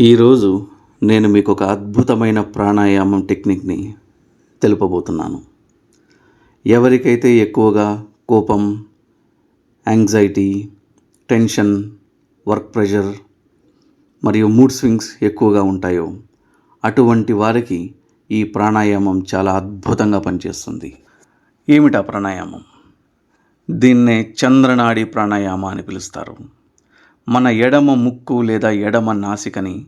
ఈరోజు నేను మీకు ఒక అద్భుతమైన ప్రాణాయామం టెక్నిక్ని తెలుపబోతున్నాను. ఎవరికైతే ఎక్కువగా కోపం యాంగ్జైటీ టెన్షన్ వర్క్ ప్రెషర్ మరియు మూడ్ స్వింగ్స్ ఎక్కువగా ఉంటాయో అటువంటి వారికి ఈ ప్రాణాయామం చాలా అద్భుతంగా పనిచేస్తుంది. ఏమిటా ప్రాణాయామం? దీన్నే చంద్రనాడి ప్రాణాయామ అని పిలుస్తారు. మన ఎడమ ముక్కు లేదా ఎడమ నాసికని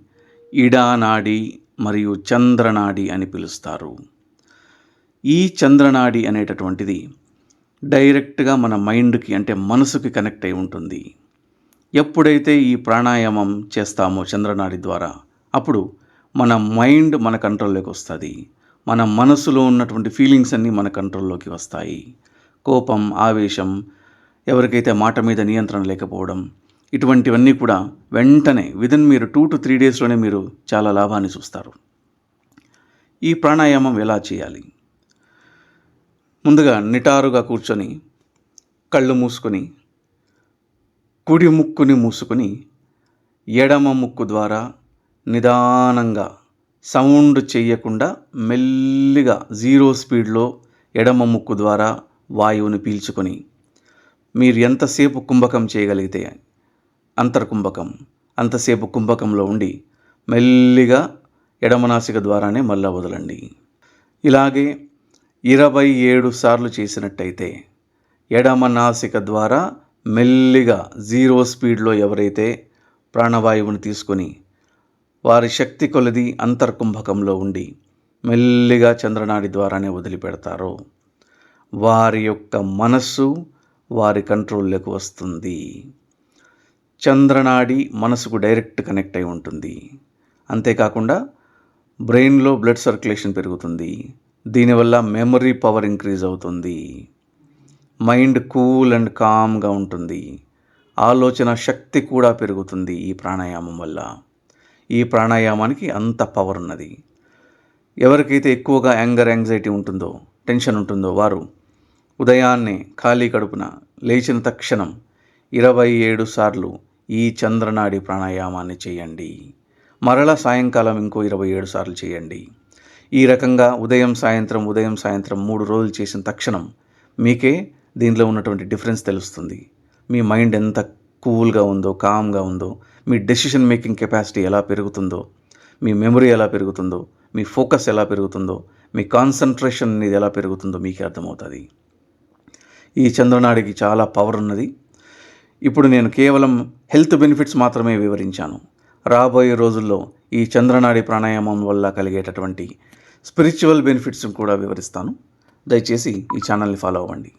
ఇడానాడి మరియు చంద్రనాడి అని పిలుస్తారు. ఈ చంద్రనాడి అనేటటువంటిది డైరెక్ట్గా మన మైండ్కి అంటే మనసుకి కనెక్ట్ అయి ఉంటుంది. ఎప్పుడైతే ఈ ప్రాణాయామం చేస్తామో చంద్రనాడి ద్వారా అప్పుడు మన మైండ్ మన కంట్రోల్లోకి వస్తుంది. మన మనసులో ఉన్నటువంటి ఫీలింగ్స్ అన్నీ మన కంట్రోల్లోకి వస్తాయి. కోపం ఆవేశం ఎవరికైతే మాట మీద నియంత్రణ లేకపోవడం ఇటువంటివన్నీ కూడా వెంటనే విదిన్ మీరు టూ టు త్రీ డేస్లోనే మీరు చాలా లాభాన్ని చూస్తారు. ఈ ప్రాణాయామం ఎలా చేయాలి? ముందుగా నిటారుగా కూర్చొని కళ్ళు మూసుకొని కుడి ముక్కుని మూసుకొని ఎడమ ముక్కు ద్వారా నిదానంగా సౌండ్ చేయకుండా మెల్లిగా జీరో స్పీడ్లో ఎడమ ముక్కు ద్వారా వాయువుని పీల్చుకొని మీరు ఎంతసేపు కుంభకం చేయగలిగితే అంతర్కుంభకం అంతసేపు కుంభకంలో ఉండి మెల్లిగా ఎడమనాసిక ద్వారానే మళ్ళా వదలండి. ఇలాగే ఇరవై ఏడు సార్లు చేసినట్టయితే ఎడమనాసిక ద్వారా మెల్లిగా జీరో స్పీడ్లో ఎవరైతే ప్రాణవాయువుని తీసుకొని వారి శక్తి కొలది అంతర్కుంభకంలో ఉండి మెల్లిగా చంద్రనాడి ద్వారానే వదిలిపెడతారో వారి యొక్క మనస్సు వారి కంట్రోల్లోకి వస్తుంది. చంద్రనాడి మనసుకు డైరెక్ట్ కనెక్ట్ అయి ఉంటుంది. అంతేకాకుండా బ్రెయిన్లో బ్లడ్ సర్క్యులేషన్ పెరుగుతుంది. దీనివల్ల మెమరీ పవర్ ఇంక్రీజ్ అవుతుంది. మైండ్ కూల్ అండ్ కామ్గా ఉంటుంది. ఆలోచన శక్తి కూడా పెరుగుతుంది ఈ ప్రాణాయామం వల్ల. ఈ ప్రాణాయామానికి అంత పవర్ ఉన్నది. ఎవరికైతే ఎక్కువగా యాంగర్ యాంగ్జైటీ ఉంటుందో టెన్షన్ ఉంటుందో వారు ఉదయాన్నే ఖాళీ కడుపున లేచిన తక్షణం ఇరవై ఏడు సార్లు ఈ చంద్రనాడి ప్రాణాయామాన్ని చేయండి. మరలా సాయంకాలం ఇంకో ఇరవై ఏడు సార్లు చేయండి. ఈ రకంగా ఉదయం సాయంత్రం ఉదయం సాయంత్రం మూడు రోజులు చేసిన తక్షణం మీకే దీనిలో ఉన్నటువంటి డిఫరెన్స్ తెలుస్తుంది. మీ మైండ్ ఎంత కూల్గా ఉందో కామ్గా ఉందో మీ డెసిషన్ మేకింగ్ కెపాసిటీ ఎలా పెరుగుతుందో మీ మెమరీ ఎలా పెరుగుతుందో మీ ఫోకస్ ఎలా పెరుగుతుందో మీ కాన్సన్ట్రేషన్ అనేది ఎలా పెరుగుతుందో మీకే అర్థమవుతుంది. ఈ చంద్రనాడికి చాలా పవర్ ఉన్నది. ఇప్పుడు నేను కేవలం హెల్త్ బెనిఫిట్స్ మాత్రమే వివరించాను. రాబోయే రోజుల్లో ఈ చంద్రనాడి ప్రాణాయామం వల్ల కలిగేటటువంటి స్పిరిచువల్ బెనిఫిట్స్ కూడా వివరిస్తాను. దయచేసి ఈ ఛానల్ని ఫాలో అవ్వండి.